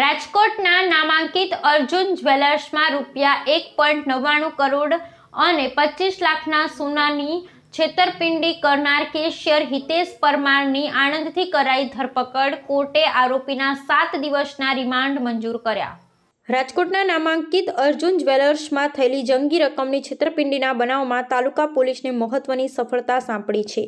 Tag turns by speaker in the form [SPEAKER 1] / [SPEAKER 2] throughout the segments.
[SPEAKER 1] રાજકોટના નામાંકિત અર્જુન જ્વેલર્સમાં રૂપિયા એક પોઈન્ટ નવ્વાણું કરોડ અને પચીસ લાખના સોનાની છેતરપિંડી કરનાર કેશિયર હિતેશ પરમારની આણંદથી કરાઈ ધરપકડ કોર્ટે આરોપીના સાત દિવસના રિમાન્ડ મંજૂર કર્યા. રાજકોટના નામાંકિત અર્જુન જ્વેલર્સમાં થયેલી જંગી રકમની છેતરપિંડીના બનાવમાં તાલુકા પોલીસને મહત્વની સફળતા સાંપડી છે.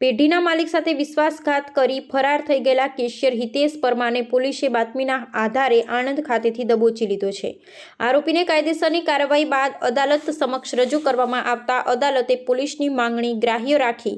[SPEAKER 1] પેઢીના માલિક સાથે વિશ્વાસઘાત કરી ફરાર થઈ ગયેલા કેશિયર હિતેશ પરમાને પોલીસે બાતમીના આધારે આણંદ ખાતેથી દબોચી લીધો છે. આરોપીને કાયદેસરની કાર્યવાહી બાદ અદાલત સમક્ષ રજૂ કરવામાં આવતા અદાલતે પોલીસની માંગણી ગ્રાહ્ય રાખી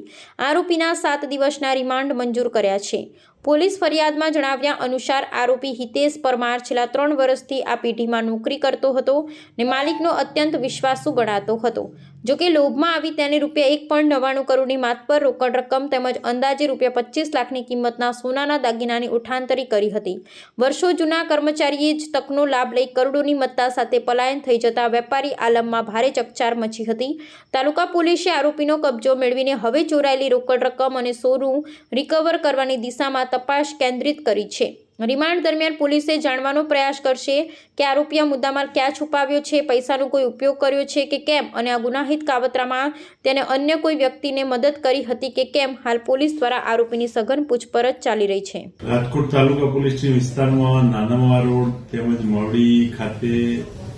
[SPEAKER 1] આરોપીના સાત દિવસના રિમાન્ડ મંજૂર કર્યા છે. પોલીસ ફરિયાદમાં જણાવ્યા અનુસાર આરોપી હિતેશ પરમાર છેલ્લા ત્રણ વર્ષથી આ પેઢીમાં નોકરી કરતો હતો ને માલિકનો અત્યંત વિશ્વાસુ ગણાતો હતો. જોકે લોભમાં આવી તેને રૂપિયા એક પોઈન્ટ નવ્વાણું કરોડની માત પર રોકડ રકમ તેમજ અંદાજે રૂપિયા પચીસ લાખની કિંમતના સોનાના દાગીનાની ઉઠાંતરી કરી હતી. વર્ષો જૂના કર્મચારીએ જ તકનો લાભ લઈ કરોડોની મત્તા સાથે પલાયન થઈ જતા વેપારી આલમમાં ભારે ચકચાર મચી હતી. તાલુકા પોલીસે આરોપીનો કબજો મેળવીને હવે ચોરાયેલી રોકડ રકમ અને સોનું રિકવર કરવાની દિશામાં તપાસ કેન્દ્રિત કરી છે. રિમાન્ડ દરમિયાન પોલીસે જાણવાનો પ્રયાસ કરશે કે આરોપી આ મુદ્દામાલ ક્યાં છુપાવ્યો છે, પૈસાનો કોઈ ઉપયોગ કર્યો છે કે કેમ અને આ ગુનાહિત કાવતરામાં તેને અન્ય કોઈ વ્યક્તિને મદદ કરી હતી કે કેમ, હાલ પોલીસ દ્વારા આરોપીની સઘન પૂછપરછ ચાલી રહી છે.
[SPEAKER 2] રાજકોટ તાલુકા પોલીસ વિસ્તારમાં નાનામા રોડ તેમજ મોડી ખાતે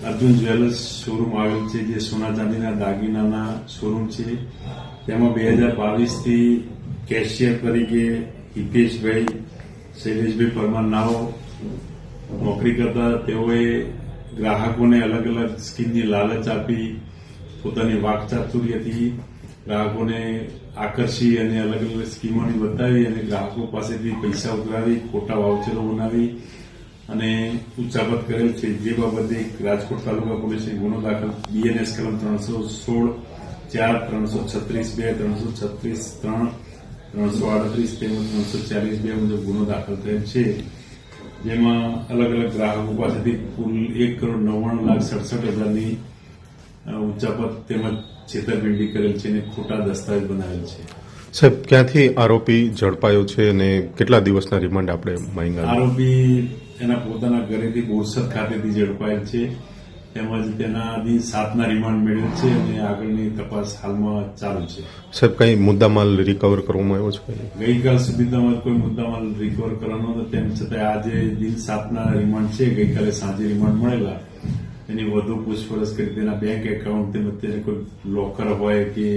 [SPEAKER 2] અર્જુન જ્વેલર્સ શોરૂમ આવેલ છે, જે સોના ચાંદીના દાગીનાના શોરૂમ છે, તેમાં બે હજાર બાવીસથી કેશિયર તરીકે હિતેશભાઈ શૈલેષભાઈ પરમાર નાઓ નોકરી કરતા તેઓએ ગ્રાહકોને અલગ અલગ સ્કીમની લાલચ આપી, પોતાની વાકચાતુર્યથી ગ્રાહકોને આકર્ષી અને અલગ અલગ સ્કીમોની બતાવી અને ગ્રાહકો પાસેથી પૈસા ઉઘરાવી, ખોટા વાઉચરો બનાવી અને ઉચ્ચાપત કરેલ છે. જે બાબતે રાજકોટ તાલુકા પોલીસે ગુનો દાખલ બીએનએસ કલમ ત્રણસો સોળ ચાર, ત્રણસો છત્રીસ બે, ત્રણસો છત્રીસ ત્રણ ત્રણસો આડત્રીસ તેમજ ત્રણસો ચાલીસ બે મુજબ ગુનો દાખલ થયેલ છે જેમાં અલગ અલગ ગ્રાહકો પાસેથી કુલ એક કરોડ નવ્વાણું લાખ સડસઠ હજારની ઉચ્ચાપત તેમજ છેતરપિંડી કરેલ છે અને ખોટા દસ્તાવેજ બનાવેલ છે
[SPEAKER 3] સાહેબ ક્યાંથી આરોપી ઝડપાયો છે અને કેટલા દિવસના રિમાન્ડ આપણે માંગ્યા
[SPEAKER 2] આરોપી એના પોતાના ઘરેથી બોરસદ ખાતેથી ઝડપાયેલ છે તેમજ તેનાથી સાતના રિમાન્ડ મેળવેલ છે અને આગળની તપાસ હાલમાં ચાલુ છે.
[SPEAKER 3] સાહેબ કઈ મુદ્દામાલ રિકવર કરવામાં આવ્યો છે
[SPEAKER 2] ગઈકાલ સુધી તમારે કોઈ મુદ્દામાલ રિકવર કરવાનો હતો તેમ છતાં આજે દિન સાતના રિમાન્ડ છે. ગઈકાલે સાંજે રિમાન્ડ મળેલા. એની વધુ પૂછપરછ કરી તેના બેંક એકાઉન્ટ તેમજ તેને કોઈ લોકર હોય કે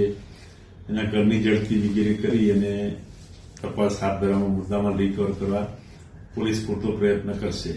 [SPEAKER 2] એના ઘરની ઝડપી વગેરે કરી અને તપાસ હાથ ધરવામાં મુદ્દામાલ રિકવર કરવા પોલીસ પૂરતો પ્રયત્ન કરશે.